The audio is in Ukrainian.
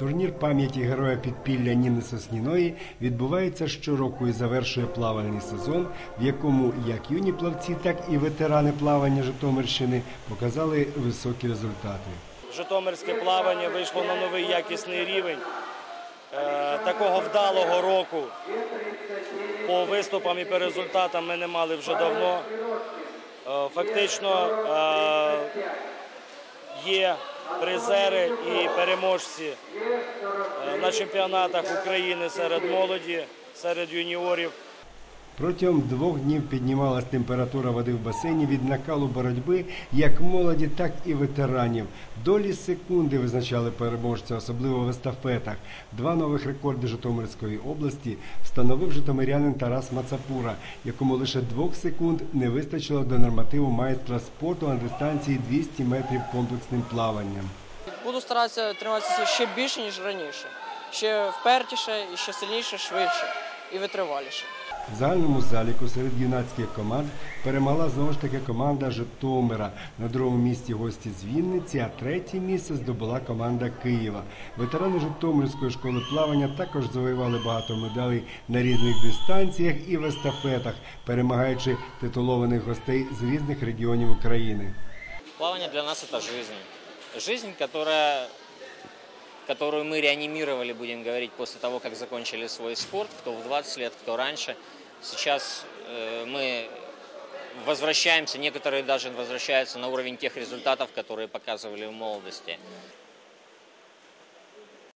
Турнір пам'яті героя підпілля Ніни Сосніної відбувається щороку і завершує плавальний сезон, в якому як юні плавці, так і ветерани плавання Житомирщини показали високі результати. Житомирське плавання вийшло на новий якісний рівень. Е, Такого вдалого року по виступам і по результатам ми не мали вже давно. Е, Фактично е, є призери і переможці е, на чемпіонатах України серед молоді, серед юніорів. Протягом двох днів піднімалась температура води в басейні від накалу боротьби як молоді, так і ветеранів. Долі секунди визначали переможця, особливо в естафетах. Два нових рекорди Житомирської області встановив житомирянин Тарас Мацапура, якому лише двох секунд не вистачило до нормативу майстра спорту на дистанції 200 метрів комплексним плаванням. Буду старатися триматися ще більше, ніж раніше. Ще впертіше, і ще сильніше, швидше і витриваліше. В загальному заліку серед юнацьких команд перемогла знову ж таки команда Житомира. На другому місці гості з Вінниці, а третє місце здобула команда Києва. Ветерани Житомирської школи плавання також завоювали багато медалей на різних дистанціях і в естафетах, перемагаючи титулованих гостей з різних регіонів України. Плавание для нас это жизнь. Жизнь, которая, которую мы реанимировали, будем говорить, после того, как закончили свой спорт, кто в 20 лет, кто раньше. Сейчас э, мы возвращаемся, некоторые даже возвращаются на уровень тех результатов, которые показывали в молодости.